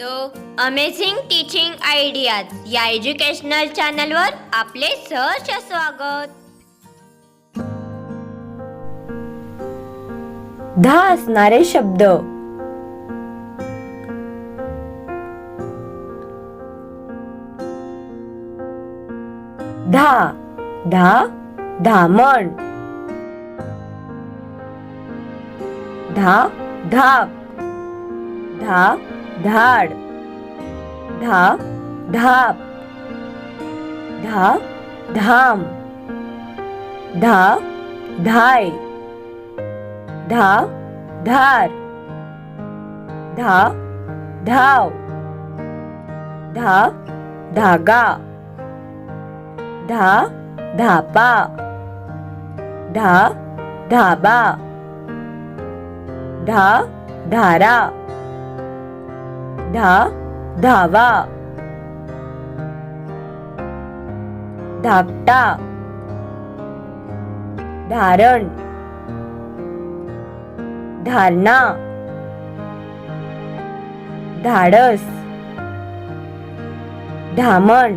तो amazing teaching ideas या educational चॅनलवर आपले सहर्ष स्वागत. दहा असणारे शब्द. धा धा धामण. धा धा धा धाड धा धाप धा धाम धा धाय धा धार धा धाव धा धागा धा धापा धा धाबा धा धारा धा धावा. धाकटा. धारण. धारणा. धाडस. धामण.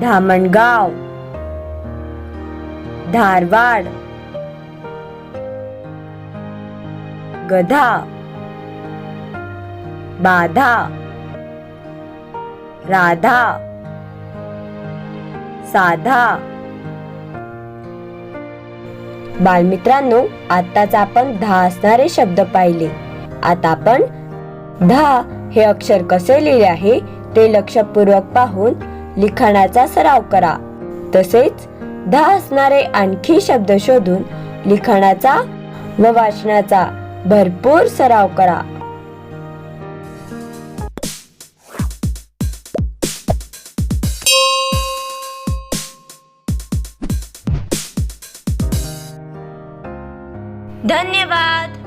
धामणगाव. धारवाड. गधा बाधा राधा साधा. बालमित्रांनो आताच आपण धा असणारे शब्द पाहिले. आता आपण धा हे अक्षर कसे लिहिले आहे ते लक्षपूर्वक पाहून लिखाणाचा सराव करा. तसेच धा असणारे आणखी शब्द शोधून लिखाणाचा व वाचनाचा भरपूर सराव करा. धन्यवाद.